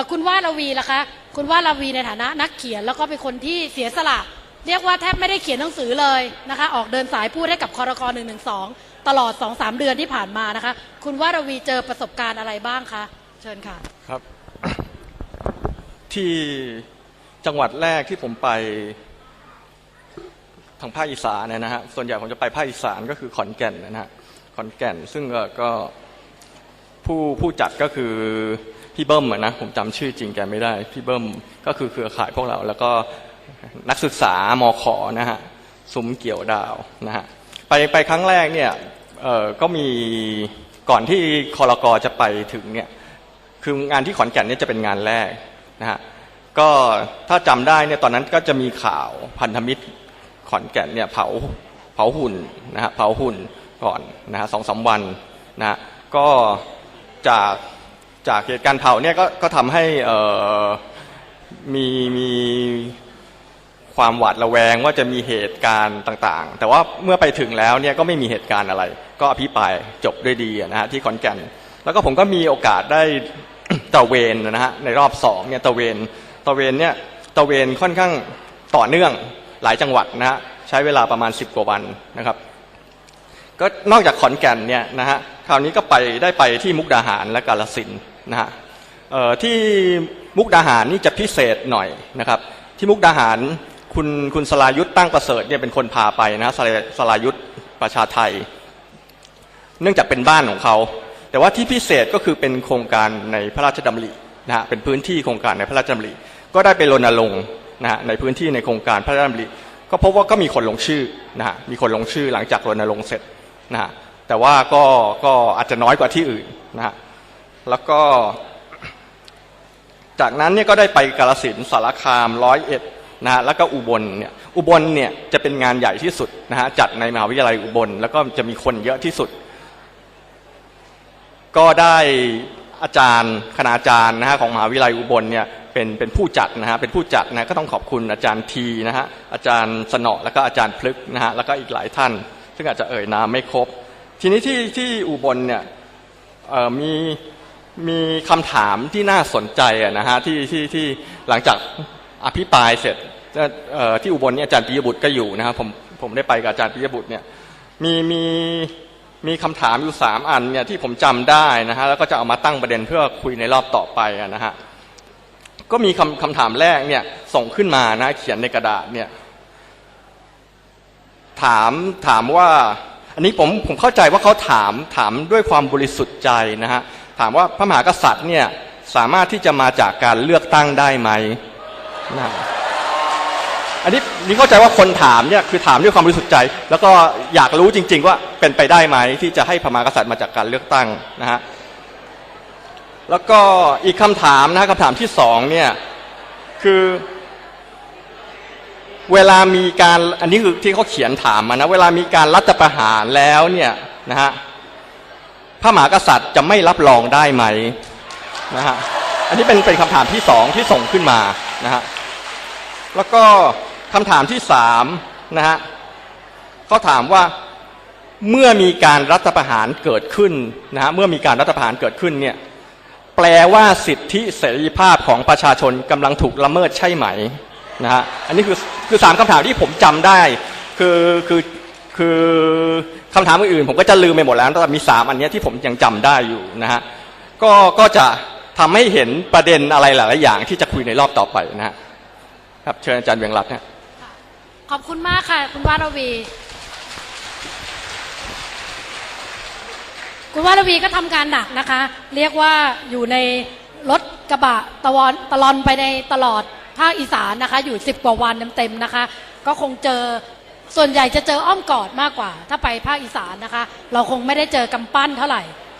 อคุณว่าระวีล่ะคะ คุณว่าระวีในฐานะนักเขียนแล้วก็เป็นคนที่เสียสละ เรียกว่าแทบไม่ได้เขียนหนังสือเลยนะคะ ออกเดินสายพูดให้กับคอรคหนึ่งหนึ่งสองตลอดสองสามเดือนที่ผ่านมานะคะ คุณว่าระวีเจอประสบการณ์อะไรบ้างคะเชิญค่ะครับ ที่จังหวัดแรกที่ผมไปทางภาคอีสานเนยนะฮะส่วนใหญ่ผมจะไปภาคอีสานก็คือขอนแก่นนะฮะขอนแก่นซึ่งก็ก็ผู้ผู้จัดก็คือ พี่เบิ้มอะนะผมจำชื่อจริงแกไม่ได้ พี่เบิ้มก็คือเครือข่ายพวกเรา แล้วก็นักศึกษามขนะฮะซุ้มเกี่ยวดาวนะฮะไปไปครั้งแรกเนี่ยเออก็มีก่อนที่คอรกอจะไปถึงเนี่ยคืองานที่ขอนแก่นเนี่ยจะเป็นงานแรกนะฮะก็ถ้าจำได้เนี่ยตอนนั้นก็จะมีข่าวพันธมิตรขอนแก่นเนี่ยเผาเผาหุ่นนะฮะเผาหุ่นก่อนนะฮะสองสามวันนะฮะก็จาก จากเหตุการณ์เผาเนี่ยก็ก็ทำให้เอ่อมีมีความหวาดระแวงว่าจะมีเหตุการณ์ต่างๆ แต่ว่าเมื่อไปถึงแล้วเนี่ยก็ไม่มีเหตุการณ์อะไร ก็อภิปรายจบด้วยดีนะฮะที่ขอนแก่น แล้วก็ผมก็มีโอกาสได้ตะเวนนะฮะในรอบสองเนี่ยตะเวนตะเวนเนี่ยตะเวนค่อนข้างต่อเนื่องหลายจังหวัดนะฮะใช้เวลาประมาณ 10 กว่าวันนะครับ ก็นอกจากขอนแก่นเนี่ยนะฮะคราวนี้ก็ไปได้ไปที่มุกดาหารและกาลสิน นะฮะที่มุกดาหารนี่จะพิเศษหน่อยนะครับ ที่มุกดาหารคุณคุณสลายุทธ์ตั้งประเสริฐเนี่ยเป็นคนพาไปนะสลาสลายุทธ์ประชาไทย เนื่องจากเป็นบ้านของเขา แต่ว่าที่พิเศษก็คือเป็นโครงการในพระราชดำรินะฮะเป็นพื้นที่โครงการในพระราชดำริก็ได้ไปรณรงค์นะฮะในพื้นที่ในโครงการพระราชดำริก็พบว่าก็มีคนลงชื่อนะฮะมีคนลงชื่อหลังจากรณรงค์เสร็จนะฮะแต่ว่าก็ก็อาจจะน้อยกว่าที่อื่นนะฮะ แล้วก็ จากนั้นเนี่ยก็ได้ไปกาลสินสารคามร้อยเอ็ดนะฮะแล้วก็อุบลเนี่ยอุบลเนี่ยจะเป็นงานใหญ่ที่สุดนะฮะจัดในมหาวิทยาลัยอุบล แล้วก็จะมีคนเยอะที่สุด ก็ได้อาจารย์คณาจารย์นะฮะของมหาวิทยาลัยอุบลเนี่ยเป็นเป็นผู้จัดนะฮะเป็นผู้จัดนะก็ต้องขอบคุณอาจารย์ทีนะฮะอาจารย์สนอแล้วก็อาจารย์พลึกนะฮะแล้วก็อีกหลายท่าน ซึ่งอาจจะเอ่ยนามไม่ครบ ทีนี้ที่ที่อุบลเนี่ยมี มีคำถามที่น่าสนใจนะฮะที่ที่ที่หลังจากอภิปรายเสร็จที่อุบลเนี่ยอาจารย์ปิยบุตรก็อยู่นะครับผมผมได้ไปกับอาจารย์ปิยบุตรเนี่ยมีมีมีคำถามอยู่สามอันเนี่ยที่ผมจำได้นะฮะแล้วก็จะเอามาตั้งประเด็นเพื่อคุยในรอบต่อไปนะฮะก็มีคำคำถามแรกเนี่ยส่งขึ้นมานะเขียนในกระดาษเนี่ยถามถามว่า อันนี้ผมผมเข้าใจว่าเขาถามถามด้วยความบริสุทธิ์ใจนะฮะ ถามว่าพระมหากษัตริย์เนี่ยสามารถที่จะมาจากการเลือกตั้งได้ไหมนะอันนี้นี่เข้าใจว่าคนถามเนี่ยคือถามด้วยความบริสุทธิ์ใจ แล้วก็อยากรู้จริง ๆ ว่าเป็นไปได้ไหมที่จะให้พระมหากษัตริย์มาจากการเลือกตั้งนะฮะแล้วก็อีกคำถามนะคำถามที่สองเนี่ยคือเวลามีการอันนี้คือที่เขาเขียนถามมานะเวลามีการรัฐประหารแล้วเนี่ยนะฮะ พระมหากษัตริย์จะไม่รับรองได้ไหมนะฮะอันนี้เป็นเป็นคำถามที่สองที่ส่งขึ้นมานะฮะแล้วก็คำถามที่สามนะฮะเขาถามว่าเมื่อมีการรัฐประหารเกิดขึ้นนะฮะเมื่อมีการรัฐประหารเกิดขึ้นเนี่ยแปลว่าสิทธิเสรีภาพของประชาชนกำลังถูกละเมิดใช่ไหมนะฮะอันนี้คือคือสามคำถามที่ผมจำได้ คือคือคือ คำถามอื่นๆผมก็จะลืมไปหมดแล้วแต่มีสามอันนี้ที่ผมยังจำได้อยู่นะฮะก็ก็จะทำให้เห็นประเด็นอะไรหลายๆอย่างที่จะคุยในรอบต่อไปนะฮะครับเชิญอาจารย์เวียงรัตน์นะขอบคุณมากค่ะ คุณวารวี คุณวารวีก็ทำการหนักนะคะ เรียกว่าอยู่ในรถกระบะตะวันตะลอนไปในตลอดภาคอีสานนะคะ อยู่สิบกว่าวันเต็มๆนะคะ ก็คงเจอ ส่วนใหญ่จะเจออ้อมกอดมากกว่า ถ้าไปภาคอีสานนะคะ เราคงไม่ได้เจอกำปั้นเท่าไหร่